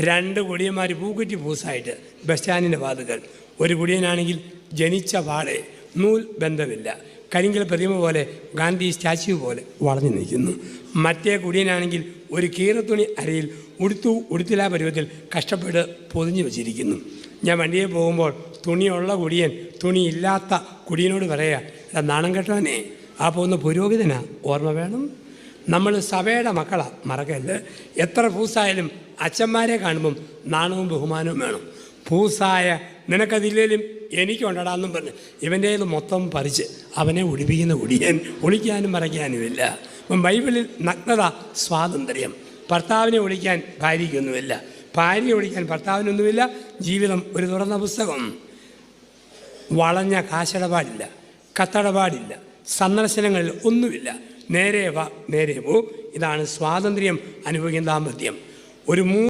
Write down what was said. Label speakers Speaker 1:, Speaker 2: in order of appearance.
Speaker 1: രണ്ട് കുടിയന്മാർ പൂക്കുറ്റി പൂസായിട്ട് ബസ് സ്റ്റാൻഡിന്റെ വാതുകൾ ഒരു കുടിയനാണെങ്കിൽ ജനിച്ച പാടെ നൂൽ ബന്ധമില്ല. കരിങ്കൽ പ്രതിമ പോലെ ഗാന്ധി സ്റ്റാച്യു പോലെ വളഞ്ഞു നിൽക്കുന്നു. മറ്റേ കുടിയനാണെങ്കിൽ ഒരു കീറത്തുണി അരയിൽ ഉടുത്തു ഉടുത്തിലാ പരുവത്തിൽ കഷ്ടപ്പെട്ട് പൊതിഞ്ഞു വച്ചിരിക്കുന്നു. ഞാൻ വണ്ടിയെ പോകുമ്പോൾ തുണിയുള്ള കുടിയൻ തുണിയില്ലാത്ത കുടിയനോട് പറയുക നാണം കെട്ടവനെ ആ പോകുന്ന പുരോഹിതനാ ഓർമ്മ വേണം? നമ്മൾ സഭയുടെ മക്കളാണ് മറക്കരുത്. എത്ര പൂസായാലും അച്ഛന്മാരെ കാണുമ്പം നാണവും ബഹുമാനവും വേണം. പൂസായ നിനക്കതില്ലേലും എനിക്കുണ്ടടാന്നും പറഞ്ഞ് ഇവന്റെ മൊത്തം പറിച്ച് അവനെ ഒടിപ്പിക്കുന്ന ഒടിയാൻ ഒളിക്കാനും മറയ്ക്കാനുമില്ല. അപ്പം ബൈബിളിൽ നഗ്നത സ്വാതന്ത്ര്യം. ഭർത്താവിനെ ഒളിക്കാൻ ഭാര്യയ്ക്കൊന്നുമില്ല. ഭാര്യയെ ഒളിക്കാൻ ഭർത്താവിനൊന്നുമില്ല. ജീവിതം ഒരു തുറന്ന പുസ്തകം. വളഞ്ഞ കാശിടപാടില്ല. കത്തടപാടില്ല. സന്ദർശനങ്ങളിൽ ഒന്നുമില്ല. നേരെ വാ നേരെ പോ ഇതാണ് സ്വാതന്ത്ര്യം അനുഭവിക്കുന്ന ദാമ്പത്യം ഒരു